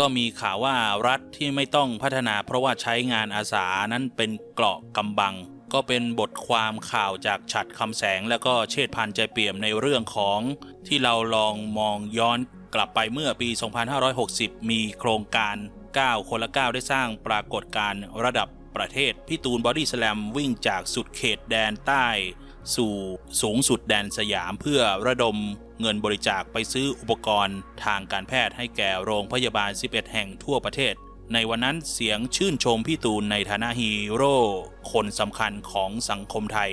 ก็มีข่าวว่ารัฐที่ไม่ต้องพัฒนาเพราะว่าใช้งานอาสานั้นเป็นเกราะกำบัง ก็เป็นบทความข่าวจากฉัดคำแสง แล้วก็เชษฐพันใจเปี่ยมในเรื่องของที่เราลองมองย้อนกลับไปเมื่อปี 2560 มีโครงการ 9 คนละ 9 ได้สร้างปรากฏการณ์ระดับประเทศ พี่ตูนบอดี้สแลมวิ่งจากสุดเขตแดนใต้ สู่สูงสุดแดนสยามเพื่อระดม เงินบริจาคไปซื้ออุปกรณ์ทางการแพทย์ให้แก่โรงพยาบาล 11 แห่งทั่วประเทศ ในวันนั้นเสียงชื่นชมพี่ตูนในฐานะฮีโร่ คนสำคัญของสังคมไทย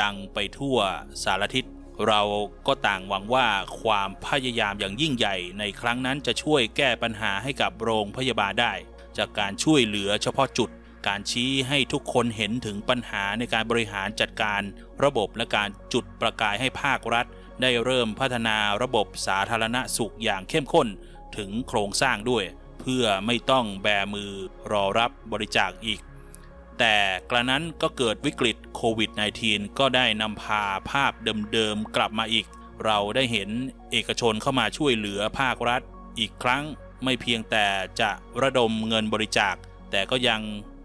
ดังไปทั่วสารทิศเราก็ต่างหวังว่าความพยายามอย่างยิ่งใหญ่ในครั้งนั้นจะช่วยแก้ปัญหาให้กับโรงพยาบาลได้ จากการช่วยเหลือเฉพาะจุด การชี้ให้ทุกคนเห็นถึงปัญหาในการบริหารจัดการ ระบบและการจุดประกายให้ภาครัฐ ได้เริ่มพัฒนาระบบสาธารณสุขอย่างเข้มข้นถึงโครงสร้างด้วย เพื่อไม่ต้องแบมือรอรับบริจาคอีก แต่กระนั้นก็เกิดวิกฤตโควิด -19 ก็ได้นำพาภาพเดิมๆกลับมาอีก เราได้เห็นเอกชนเข้ามาช่วยเหลือภาครัฐ อีกครั้งไม่เพียงแต่จะระดมเงินบริจาค แต่ก็ยัง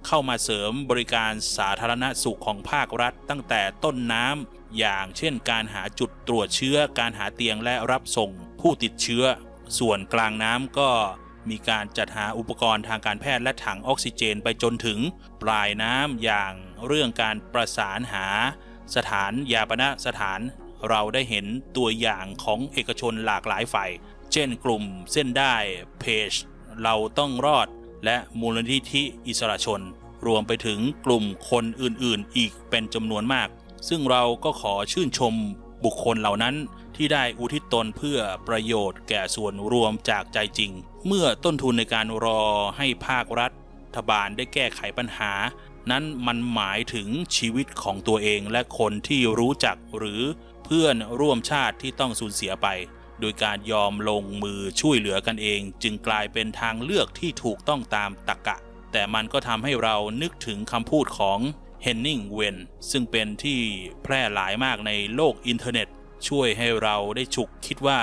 เข้ามาเสริมบริการสาธารณสุขของภาครัฐ ตั้งแต่ต้นน้ำอย่างเช่นการหาจุดตรวจเชื้อ การหาเตียงและรับส่งผู้ติดเชื้อ ส่วนกลางน้ำก็มีการจัดหาอุปกรณ์ทางการแพทย์และถังออกซิเจนไปจนถึงปลายน้ำอย่างเรื่องการประสานหา สถานยาปณสถาน เราได้เห็นตัวอย่างของเอกชนหลากหลายฝ่าย เช่นกลุ่มเส้นได้เพจเราต้องรอด และมูลนิธิอิสระชน รวมไปถึงกลุ่มคนอื่นๆ อีกเป็นจำนวนมาก ซึ่งเราก็ขอชื่นชมบุคคลเหล่านั้นที่ได้อุทิศตนเพื่อประโยชน์แก่ส่วนรวมจากใจจริง เมื่อต้นทุนในการรอให้ภาครัฐบาลได้แก้ไขปัญหา นั้นมันหมายถึงชีวิตของตัวเองและคนที่รู้จักหรือเพื่อนร่วมชาติที่ต้องสูญเสียไป โดยการยอมลงมือช่วยเหลือกันเอง จึงกลายเป็นทางเลือกที่ถูกต้องตามตรรกะ แต่มันก็ทำให้เรานึกถึงคำพูดของเฮนนิงเวนซึ่งเป็นที่แพร่หลายมากในโลกอินเทอร์เน็ต ช่วยให้เราได้ฉุกคิดว่า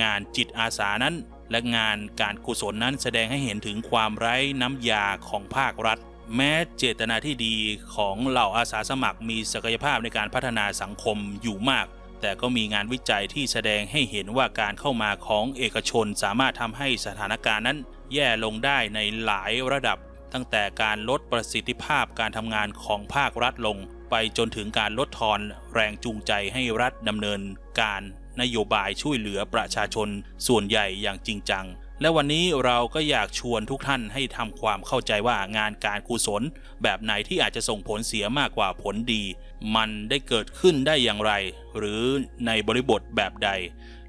งานจิตอาสานั้น และงานการกุศลนั้นแสดงให้เห็นถึงความไร้น้ำยาของภาครัฐ แม้เจตนาที่ดีของเหล่าอาสาสมัครมีศักยภาพในการพัฒนาสังคมอยู่มาก แต่ก็มีงานวิจัยที่แสดงให้เห็นว่าการเข้ามาของเอกชนสามารถทำให้สถานการณ์นั้น แย่ลงได้ในหลายระดับ ตั้งแต่การลดประสิทธิภาพการทำงานของภาครัฐลง ไปจนถึงการลดทอนแรงจูงใจให้รัฐดำเนิน การนโยบายช่วยเหลือประชาชนส่วนใหญ่อย่างจริงจังและวันนี้เราก็อยากชวนทุกท่านให้ทำความเข้าใจว่างานการกุศล แบบไหนที่อาจจะส่งผลเสียมากกว่าผลดี มันได้เกิดขึ้นได้อย่างไร หรือในบริบทแบบใด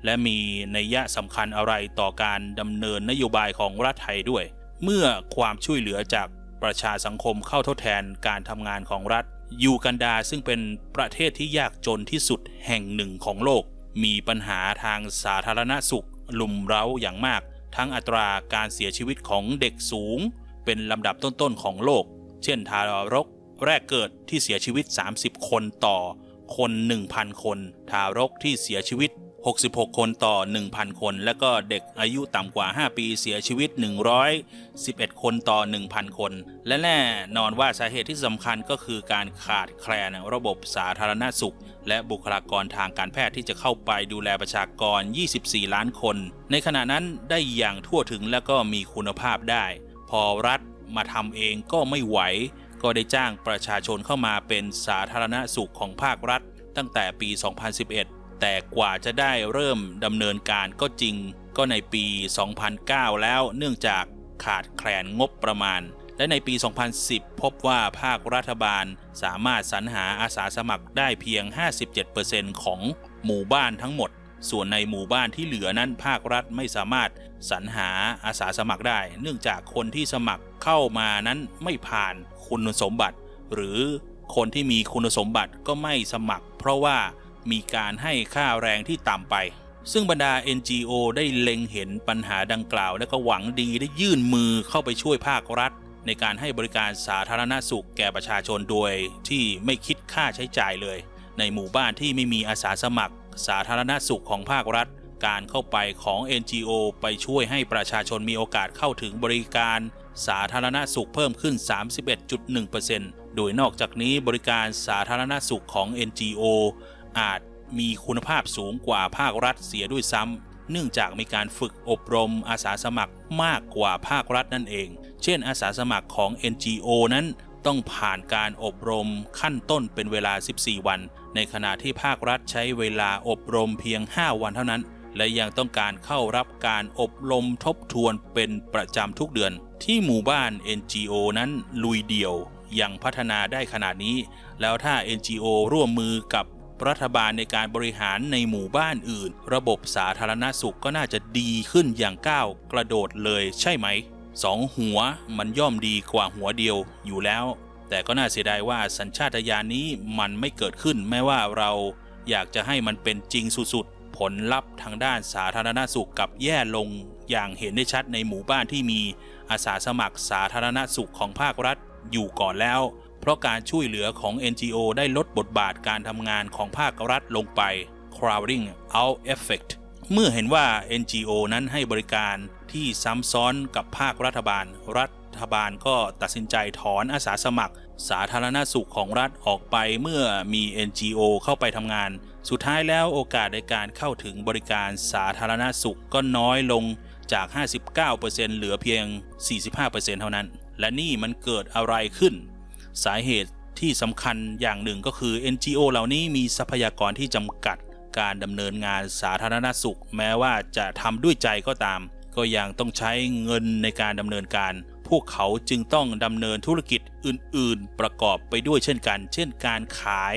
และมีนัยยะสำคัญอะไรต่อการดำเนินนโยบายของรัฐไทยด้วย เมื่อความช่วยเหลือจากประชาสังคมเข้าทดแทนการทำงานของรัฐ ยูกันดาซึ่งเป็นประเทศที่ยากจนที่สุดแห่งหนึ่งของโลก มีปัญหาทางสาธารณสุข ลุมเร้าอย่างมาก ทั้งอัตราการเสียชีวิตของเด็กสูง เป็นลำดับต้นๆของโลก เช่นทารก แรกเกิดที่เสียชีวิต 30 คนต่อคน 1,000 คน ทารกที่เสียชีวิต 66 คนต่อ 1,000 คน และก็เด็กอายุต่ำกว่า 5 ปีเสียชีวิต 111 คนต่อ 1,000 คน และแน่นอนว่าสาเหตุที่สำคัญก็คือการขาดแคลนระบบสาธารณสุข และบุคลากรทางการแพทย์ที่จะเข้าไปดูแลประชากร 24 ล้านคน ในขณะนั้นได้อย่างทั่วถึงและก็มีคุณภาพได้ พอรัฐมาทำเองก็ไม่ไหว ก็ได้จ้างประชาชนเข้ามาเป็นสาธารณสุขของภาครัฐ ตั้งแต่ปี 2011 แต่กว่าจะได้เริ่มดำเนินการก็จริง ก็ในปี 2009 แล้วเนื่องจากขาดแคลนงบประมาณ และในปี 2010 พบว่าภาครัฐบาลสามารถสรรหาอาสาสมัครได้เพียง 57%ของหมู่บ้านทั้งหมด ส่วนในหมู่บ้านที่เหลือนั้นภาครัฐไม่สามารถสรรหาอาสาสมัครได้ เนื่องจากคนที่สมัคร เข้ามานั้นไม่ผ่านคุณสมบัติ หรือคนที่มีคุณสมบัติก็ไม่สมัคร เพราะว่ามีการให้ค่าแรงที่ต่ำไป ซึ่งบรรดา NGO ได้เล็งเห็นปัญหาดังกล่าว และก็หวังดีได้ยื่นมือเข้าไปช่วยภาครัฐ ในการให้บริการสาธารณสุขแก่ประชาชนโดยที่ไม่คิดค่าใช้จ่ายเลย ในหมู่บ้านที่ไม่มีอาสาสมัคร สาธารณสุขของภาครัฐการเข้าไปของ NGO ไปช่วยให้ประชาชนมีโอกาสเข้าถึงบริการ สาธารณสุขเพิ่มขึ้น 31.1%โดยนอกจากนี้บริการสาธารณสุขของ NGO อาจมีคุณภาพสูงกว่าภาครัฐเสียด้วยซ้ำ เนื่องจากมีการฝึกอบรมอาสาสมัครมากกว่าภาครัฐนั่นเอง เช่น อาสาสมัครของ NGO นั้นต้องผ่านการอบรมขั้นต้นเป็นเวลา 14 วัน ในขณะที่ภาครัฐใช้เวลาอบรมเพียง 5 วันเท่านั้น และยังต้องการเข้ารับการอบรมทบทวนเป็นประจำทุกเดือน ที่หมู่บ้าน NGO นั้นลุยเดี่ยวยังพัฒนาได้ขนาดนี้ แล้วถ้า NGO ร่วมมือกับรัฐบาลในการบริหารในหมู่บ้านอื่น ระบบสาธารณสุขก็น่าจะดีขึ้นอย่างก้าวกระโดดเลยใช่ไหมสองหัวมันย่อมดีกว่าหัวเดียวอยู่แล้ว แต่ก็น่าเสียดายว่าสัญชาตญาณนี้มันไม่เกิดขึ้นแม้ว่าเราอยากจะให้มันเป็นจริงสุด ผลลัพธ์ทางด้านสาธารณสุขกับแย่ลงอย่างเห็นได้ชัดในหมู่บ้านที่มีอาสาสมัครสาธารณสุขของภาครัฐอยู่ก่อนแล้ว เพราะการช่วยเหลือของ NGO ได้ลดบทบาทการทำงานของภาครัฐลงไป crowding out effect เมื่อเห็นว่า NGO นั้นให้บริการที่ซ้ำซ้อนกับภาครัฐบาล รัฐบาลก็ตัดสินใจถอนอาสาสมัคร สาธารณสุขของรัฐออกไปเมื่อมี NGO เข้าไปทำงาน สุดท้ายแล้วโอกาสในการเข้าถึงบริการสาธารณสุขก็น้อยลงจาก 59%เหลือเพียง 45%เท่านั้น และนี่มันเกิดอะไรขึ้น สาเหตุที่สำคัญอย่างหนึ่งก็คือ NGO เหล่านี้มีทรัพยากรที่จำกัด การดำเนินงานสาธารณสุข แม้ว่าจะทำด้วยใจก็ตาม ก็ยังต้องใช้เงินในการดำเนินการ พวกเขาจึงต้องดำเนินธุรกิจอื่น ๆ ประกอบไปด้วยเช่นกัน เช่นการขาย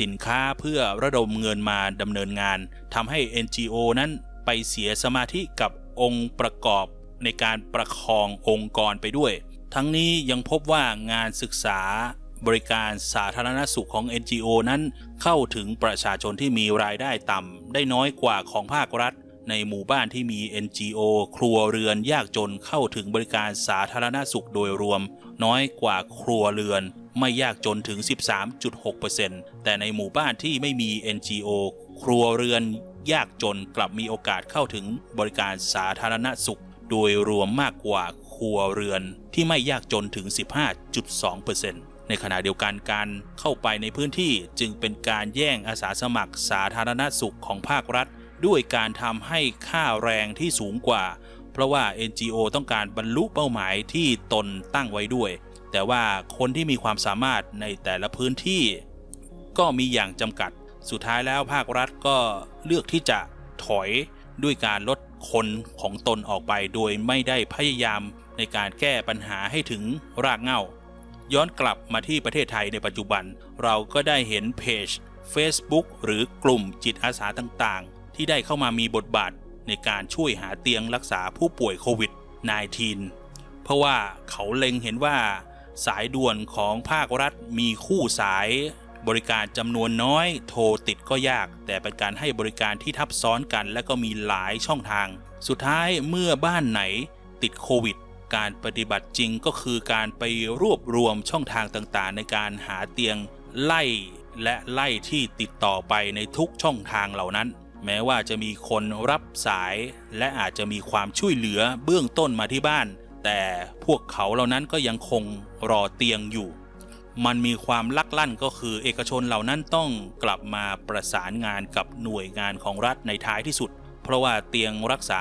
สินค้าเพื่อระดมเงินมาดำเนินงานทำให้ NGO นั้นไปเสียสมาธิกับองค์ประกอบในการประคององค์กรไปด้วย ทั้งนี้ยังพบว่างานศึกษาบริการสาธารณสุขของ NGO นั้น เข้าถึงประชาชนที่มีรายได้ต่ำได้น้อยกว่าของภาครัฐ ในหมู่บ้านที่มี NGO ครัวเรือนยากจนเข้าถึงบริการสาธารณสุขโดยรวม น้อยกว่าครัวเรือน ไม่ยากจนถึง 13.6%แต่ในหมู่บ้านที่ไม่มี NGO ครัวเรือนยากจนกลับมีโอกาสเข้าถึงบริการสาธารณสุข โดยรวมมากกว่าครัวเรือนที่ไม่ยากจนถึง 15.2%ในขณะเดียวกันการเข้าไปในพื้นที่จึงเป็นการแย่งอาสาสมัครสาธารณสุขของภาครัฐ ด้วยการทำให้ค่าแรงที่สูงกว่า เพราะว่า NGO ต้องการบรรลุเป้าหมายที่ตนตั้งไว้ด้วย แต่ว่าคนที่มีความสามารถในแต่ละพื้นที่ ก็มีอย่างจำกัด สุดท้ายแล้วภาครัฐก็เลือกที่จะถอยด้วยการลดคนของตนออกไป โดยไม่ได้พยายามในการแก้ปัญหาให้ถึงรากเหง้า ย้อนกลับมาที่ประเทศไทยในปัจจุบัน เราก็ได้เห็นเพจ Facebook หรือกลุ่มจิตอาสาต่างๆ ที่ได้เข้ามามีบทบาทในการช่วยหาเตียงรักษาผู้ป่วยโควิด -19 เพราะว่าเขาเล็งเห็นว่า สายด่วนของภาครัฐมีคู่สายบริการจำนวนน้อย โทรติดก็ยาก แต่เป็นการให้บริการที่ทับซ้อนกัน และก็มีหลายช่องทาง สุดท้ายเมื่อบ้านไหนติดโควิด การปฏิบัติจริงก็คือการไปรวบรวมช่องทางต่างๆ ในการหาเตียงไล่และไล่ที่ติดต่อไปในทุกช่องทางเหล่านั้น แม้ว่าจะมีคนรับสาย และอาจจะมีความช่วยเหลือเบื้องต้นมาที่บ้าน แต่พวกเขาเหล่านั้นก็ยังคงรอเตียงอยู่ มันมีความลักลั่นก็คือเอกชนเหล่านั้นต้องกลับมาประสานงานกับหน่วยงานของรัฐในท้ายที่สุด เพราะว่าเตียงรักษา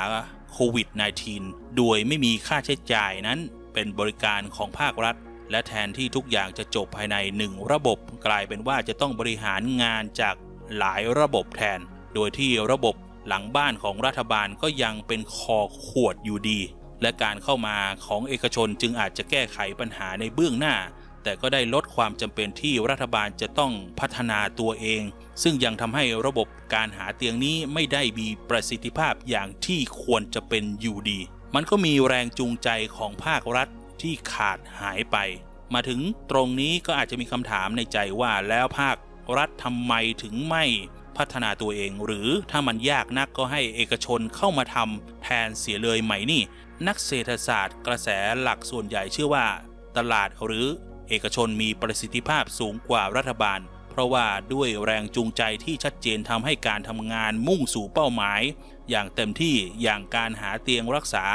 โควิด -19 โดยไม่มีค่าใช้จ่ายนั้นเป็นบริการของภาครัฐ และแทนที่ทุกอย่างจะจบภายในหนึ่งระบบ กลายเป็นว่าจะต้องบริหารงานจากหลายระบบแทน โดยที่ระบบหลังบ้านของรัฐบาลก็ยังเป็นคอขวดอยู่ดี และการเข้ามาของเอกชนจึงอาจจะแก้ไขปัญหาในเบื้องหน้า แต่ก็ได้ลดความจำเป็นที่รัฐบาลจะต้องพัฒนาตัวเอง ซึ่งยังทำให้ระบบการหาเตียงนี้ไม่ได้มีประสิทธิภาพอย่างที่ควรจะเป็นอยู่ดี มันก็มีแรงจูงใจของภาครัฐที่ขาดหายไป มาถึงตรงนี้ก็อาจจะมีคำถามในใจว่าแล้วภาครัฐทำไมถึงไม่พัฒนาตัวเอง หรือถ้ามันยากนักก็ให้เอกชนเข้ามาทำแทนเสียเลยไหมนี่ นักเศรษฐศาสตร์กระแสหลักส่วนใหญ่เชื่อว่า ตลาดหรือเอกชนมีประสิทธิภาพสูงกว่ารัฐบาล เพราะว่าด้วยแรงจูงใจที่ชัดเจนทำให้การทำงานมุ่งสู่เป้าหมาย อย่างเต็มที่อย่างการหาเตียงรักษา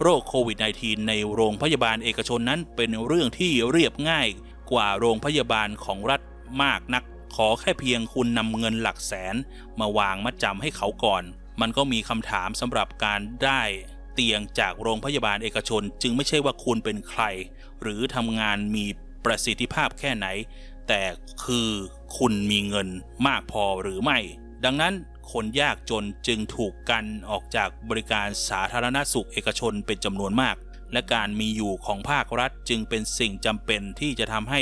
โรคโควิด -19 ในโรงพยาบาลเอกชนนั้นเป็นเรื่องที่เรียบง่ายกว่าโรงพยาบาลของรัฐมากนัก ขอแค่เพียงคุณนำเงินหลักแสน มาวางมัดจำให้เขาก่อน มันก็มีคำถามสำหรับการได้ เตียงจากโรงพยาบาลเอกชน จึงไม่ใช่ว่าคุณเป็นใคร หรือทำงานมีประสิทธิภาพแค่ไหน แต่คือคุณมีเงินมากพอหรือไม่ ดังนั้นคนยากจนจึงถูกกันออกจากบริการสาธารณสุขเอกชนเป็นจำนวนมาก และการมีอยู่ของภาครัฐจึงเป็นสิ่งจำเป็นที่จะทำให้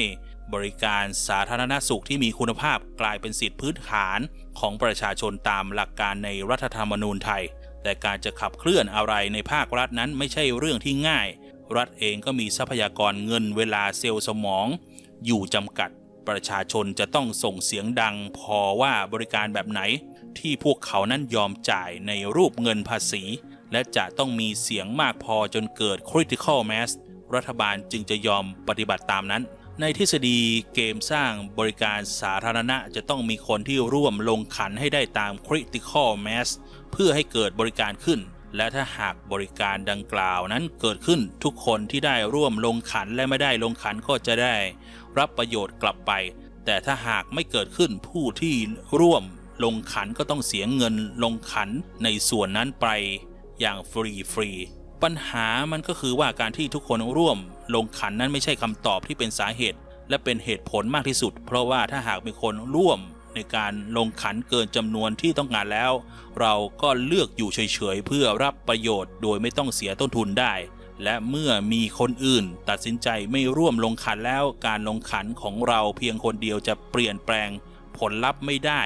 บริการสาธารณสุขที่มีคุณภาพกลายเป็นสิทธิพื้นฐานของประชาชนตามหลักการในรัฐธรรมนูญไทย แต่การจะขับเคลื่อนอะไรในภาครัฐนั้นไม่ใช่เรื่องที่ง่าย รัฐเองก็มีทรัพยากรเงินเวลาเซลล์สมอง อยู่จำกัด ประชาชนจะต้องส่งเสียงดังพอว่าบริการแบบไหน ที่พวกเขานั้นยอมจ่ายในรูปเงินภาษี และจะต้องมีเสียงมากพอจนเกิด critical mass รัฐบาลจึงจะยอมปฏิบัติตามนั้น ในทฤษฎีเกมสร้างบริการสาธารณะจะต้องมีคนที่ร่วมลงขันให้ได้ตาม critical mass เพื่อให้เกิดบริการขึ้น และถ้าหากบริการดังกล่าวนั้นเกิดขึ้นทุกคนที่ได้ร่วมลงขันและไม่ได้ลงขันก็จะได้ รับประโยชน์กลับไป แต่ถ้าหากไม่เกิดขึ้นผู้ที่ร่วมลงขันก็ต้องเสียเงินลงขันในส่วนนั้นไปอย่างฟรีฟรีปัญหามันก็คือว่าการที่ทุกคนร่วม ลงขันนั้นไม่ใช่คำตอบที่เป็นสาเหตุ และเป็นเหตุผลมากที่สุด เพราะว่าถ้าหากมีคนร่วมในการลงขันเกินจำนวนที่ต้องการแล้ว เราก็เลือกอยู่เฉยๆเพื่อรับประโยชน์โดยไม่ต้องเสียต้นทุนได้ และเมื่อมีคนอื่น ตัดสินใจไม่ร่วมลงขันแล้วการลงขันของเราเพียงคนเดียวจะเปลี่ยนแปลง ผลลัพธ์ไม่ได้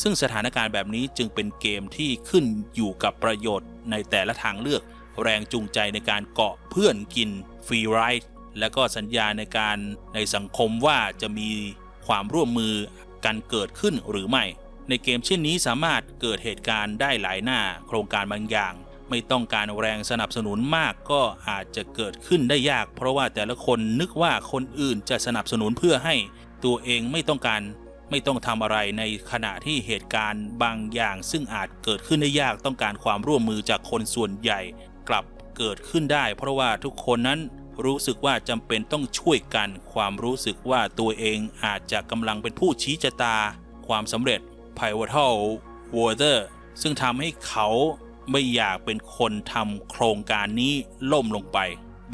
ซึ่งสถานการณ์แบบนี้จึงเป็นเกมที่ขึ้นอยู่กับประโยชน์ในแต่ละทางเลือก แรงจูงใจในการเกาะเพื่อนกินฟรีไรด์และก็สัญญาในการในสังคมว่าจะมีความร่วมมือกันเกิดขึ้นหรือไม่ ในเกมเช่นนี้สามารถเกิดเหตุการณ์ได้หลายหน้า โครงการบางอย่าง ไม่ต้องการแรงสนับสนุนมากก็อาจจะเกิดขึ้นได้ยาก เพราะว่าแต่ละคนนึกว่าคนอื่นจะสนับสนุนเพื่อให้ตัวเองไม่ต้องการไม่ต้องทำอะไรในขณะที่เหตุการณ์บางอย่าง ซึ่งอาจเกิดขึ้นได้ยากต้องการความร่วมมือจากคนส่วนใหญ่ กลับเกิดขึ้นได้ เพราะว่าทุกคนนั้นรู้สึกว่าจำเป็นต้องช่วยกัน ความรู้สึกว่าตัวเองอาจจะกำลังเป็นผู้ชี้ชะตา ความสำเร็จ pivotal water ซึ่งทำให้เขาไม่อยากเป็นคนทำโครงการนี้ล่มลงไป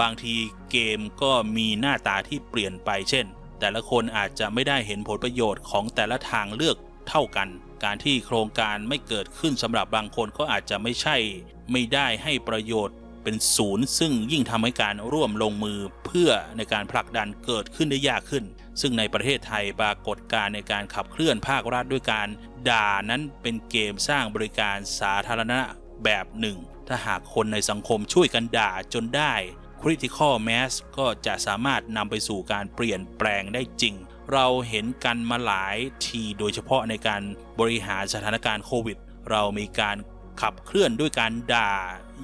บางทีเกมก็มีหน้าตาที่เปลี่ยนไปเช่น แต่ละคนอาจจะไม่ได้เห็นผลประโยชน์ของแต่ละทางเลือกเท่ากัน การที่โครงการไม่เกิดขึ้นสำหรับบางคนก็อาจจะไม่ใช่ ไม่ได้ให้ประโยชน์เป็นศูนย์ ซึ่งยิ่งทำให้การร่วมลงมือเพื่อในการผลักดันเกิดขึ้นได้ยากขึ้น ซึ่งในประเทศไทยปรากฏการในการขับเคลื่อนภาครัฐด้วยการด่านั้นเป็นเกมสร้างบริการสาธารณะแบบหนึ่ง ถ้าหากคนในสังคมช่วยกันด่าจนได้ critical mass ก็จะสามารถนำไปสู่การเปลี่ยนแปลงได้จริง เราเห็นกันมาหลายทีโดยเฉพาะในการบริหารสถานการณ์โควิด เรามีการขับเคลื่อนด้วยการด่า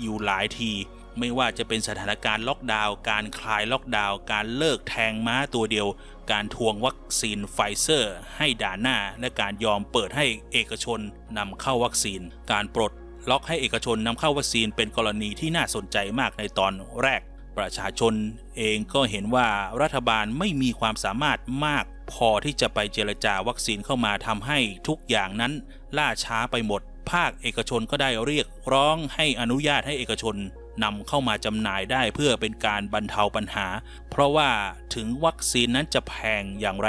อยู่หลายที ไม่ว่าจะเป็นสถานการณ์ล็อกดาวน์การคลายล็อกดาวน์การเลิกแทงม้าตัวเดียว การทวงวัคซีนไฟเซอร์ ให้ด่านหน้า และการยอมเปิดให้เอกชนนำเข้าวัคซีน การปลดล็อกให้เอกชนนำเข้าวัคซีนเป็นกรณีที่น่าสนใจมากในตอนแรก ประชาชนเองก็เห็นว่ารัฐบาลไม่มีความสามารถมาก พอที่จะไปเจรจาวัคซีนเข้ามาทำให้ทุกอย่างนั้นล่าช้าไปหมด ภาคเอกชนก็ได้เรียกร้องให้อนุญาตให้เอกชนนำเข้ามาจำหน่ายได้เพื่อเป็นการบรรเทาปัญหา เพราะว่าถึงวัคซีนนั้นจะแพงอย่างไร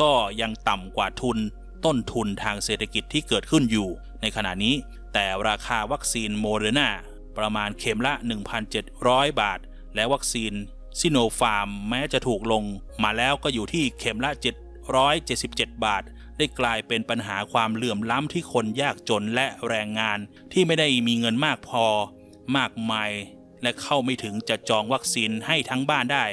ก็ยังต่ำกว่าทุน ต้นทุนทางเศรษฐกิจที่เกิดขึ้นอยู่ ในขณะนี้ แต่ราคาวัคซีนโมเดอร์นาประมาณเข็มละ 1,700 บาท และวัคซีนซิโนฟาร์มแม้จะถูกลง มาแล้วก็อยู่ที่เข็มละ 777 บาท ได้กลายเป็นปัญหาความเหลื่อมล้ำที่คนยากจนและแรงงานที่ไม่ได้มีเงินมากพอ มากมาย และเข้าไม่ถึงจะจองวัคซีนให้ทั้งบ้านได้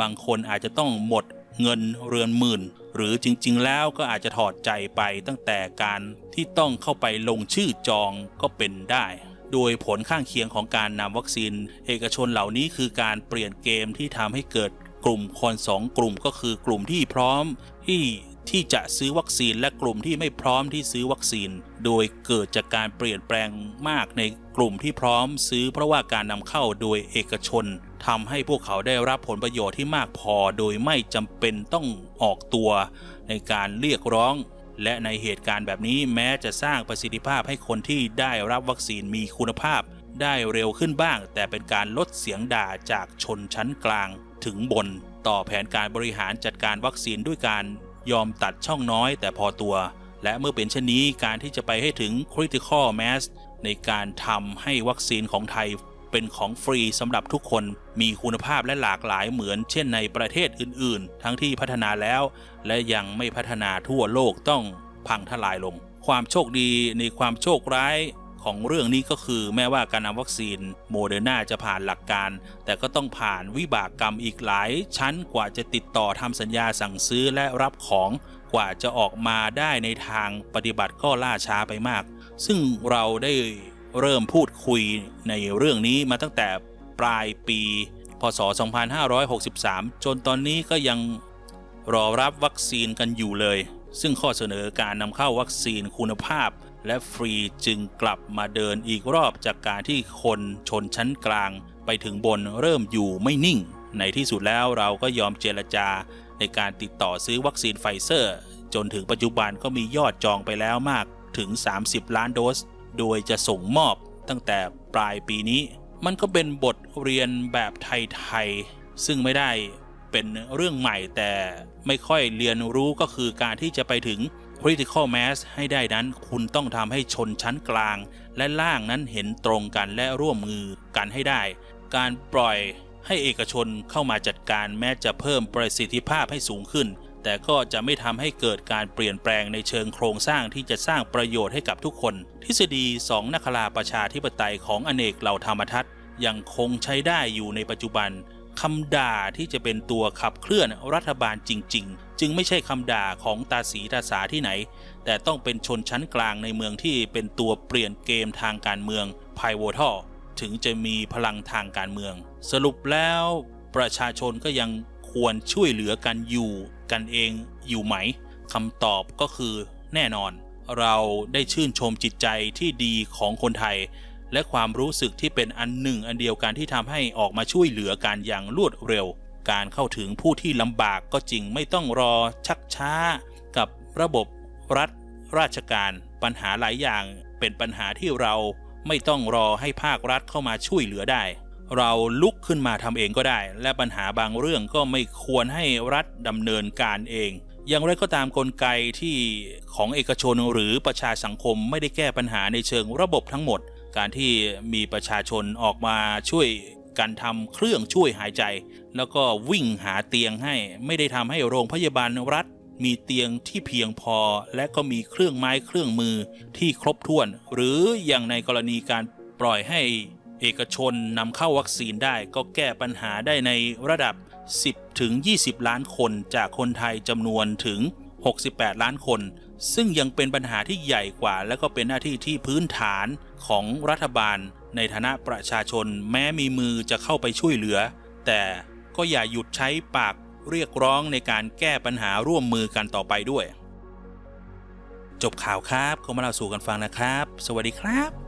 บางคนอาจจะต้องหมดเงินเรือนหมื่น หรือจริงๆ แล้วก็อาจจะถอดใจไปตั้งแต่การที่ต้องเข้าไปลงชื่อจองก็เป็นได้ โดยผลข้างเคียงของการนำวัคซีน เอกชนเหล่านี้คือการเปลี่ยนเกมที่ทำให้เกิดกลุ่มคนสองกลุ่มก็คือกลุ่มที่พร้อมที่ที่จะซื้อวัคซีนและกลุ่มที่ไม่พร้อมที่ซื้อวัคซีน โดยเกิดจากการเปลี่ยนแปลงมากในกลุ่มที่พร้อมซื้อเพราะว่าการนำเข้าโดยเอกชนทำให้พวกเขาได้รับผลประโยชน์ที่มากพอ โดยไม่จำเป็นต้องออกตัว ในการเรียกร้อง และในเหตุการณ์แบบนี้แม้จะสร้างประสิทธิภาพให้คนที่ได้รับวัคซีนมีคุณภาพ ได้เร็วขึ้นบ้าง แต่เป็นการลดเสียงด่าจากชนชั้นกลางถึงบน ต่อแผนการบริหารจัดการวัคซีนด้วยการยอมตัดช่องน้อยแต่พอตัว และเมื่อเป็นเช่นนี้การที่จะไปให้ถึง critical mass ในการทำให้วัคซีนของไทย เป็นของฟรีสำหรับทุกคนมีคุณภาพและหลากหลายเหมือนเช่นในประเทศอื่น ๆ ทั้งที่พัฒนาแล้ว และยังไม่พัฒนาทั่วโลกต้องพังทลายลง ความโชคดีในความโชคร้ายของเรื่องนี้ก็คือแม้ว่าการนำวัคซีนโมเดอร์นาจะผ่านหลักการ แต่ก็ต้องผ่านวิบากกรรมอีกหลาย ชั้นกว่าจะติดต่อทำสัญญาสั่งซื้อและรับของกว่าจะออกมาได้ในทางปฏิบัติก็ล่าช้าไปมาก ซึ่งเราได้ เริ่มพูดคุยในเรื่องนี้มาตั้งแต่ปลายปี พศ 2563 จนตอนนี้ก็ยังรอรับวัคซีนกันอยู่เลย ซึ่งข้อเสนอการนำเข้าวัคซีนคุณภาพ และฟรีจึงกลับมาเดินอีกรอบจากการที่คนชนชั้นกลาง ไปถึงบนเริ่มอยู่ไม่นิ่ง ในที่สุดแล้วเราก็ยอมเจรจาในการติดต่อซื้อวัคซีนไฟเซอร์ จนถึงปัจจุบันก็มียอดจองไปแล้วมากถึง 30 ล้านโดส โดยจะส่งมอบตั้งแต่ปลายปีนี้ มันก็เป็นบทเรียนแบบไทยๆ ซึ่งไม่ได้เป็นเรื่องใหม่แต่ไม่ค่อยเรียนรู้ก็คือการที่จะไปถึง critical mass ให้ได้นั้น คุณต้องทำให้ชนชั้นกลาง และล่างนั้นเห็นตรงกันและร่วมมือกันให้ได้ การปล่อยให้เอกชนเข้ามาจัดการแม้จะเพิ่มประสิทธิภาพให้สูงขึ้น แต่ก็จะไม่ทำให้เกิดการเปลี่ยนแปลงในเชิงโครงสร้างที่จะสร้างประโยชน์ให้กับทุกคน ทฤษฎีสองนักราประชาธิปไตยของอเนกเหล่าธรรมทัศยังคงใช้ได้อยู่ในปัจจุบันคำด่าที่จะเป็นตัวขับเคลื่อนรัฐบาลจริง ๆ จึงไม่ใช่คำด่าของตาสีตาสาที่ไหน แต่ต้องเป็นชนชั้นกลางในเมืองที่เป็นตัวเปลี่ยนเกมทางการเมืองไพโวทอถึงจะมีพลังทางการเมือง สรุปแล้ว ประชาชนก็ยังควรช่วยเหลือกันอยู่ กันเองอยู่ไหมคำตอบก็คือแน่นอน เราได้ชื่นชมจิตใจที่ดีของคนไทย และความรู้สึกที่เป็นอันหนึ่งอันเดียวกันที่ทำให้ออกมาช่วยเหลือกันอย่างรวดเร็ว การเข้าถึงผู้ที่ลำบากก็จริงไม่ต้องรอชักช้า กับระบบรัฐ ราชการปัญหาหลายอย่างเป็นปัญหาที่เราไม่ต้องรอให้ภาครัฐเข้ามาช่วยเหลือได้ เราลุกขึ้นมาทำเองก็ได้ และปัญหาบางเรื่องก็ไม่ควรให้รัฐดำเนินการเอง อย่างไรก็ตามกลไกที่ของเอกชนหรือประชาสังคมไม่ได้แก้ปัญหาในเชิงระบบทั้งหมด การที่มีประชาชนออกมาช่วยกันทำเครื่องช่วยหายใจ แล้วก็วิ่งหาเตียงให้ ไม่ได้ทำให้โรงพยาบาลรัฐ มีเตียงที่เพียงพอ และก็มีเครื่องไม้เครื่องมือที่ครบถ้วน หรืออย่างในกรณีการปล่อยให้ เอกชนนำเข้าวัคซีนได้ก็แก้ปัญหาได้ในระดับ 10 ถึง 20 ล้านคนจากคนไทยจำนวนถึง 68 ล้านคน ซึ่งยังเป็นปัญหาที่ใหญ่กว่า และก็เป็นหน้าที่ที่พื้นฐานของรัฐบาล ในฐานะประชาชนแม้มีมือจะเข้าไปช่วยเหลือ แต่ก็อย่าหยุดใช้ปากเรียกร้องในการแก้ปัญหาร่วมมือกันต่อไปด้วย จบข่าวครับก็มาเล่าสู่กันฟังนะครับ สวัสดีครับ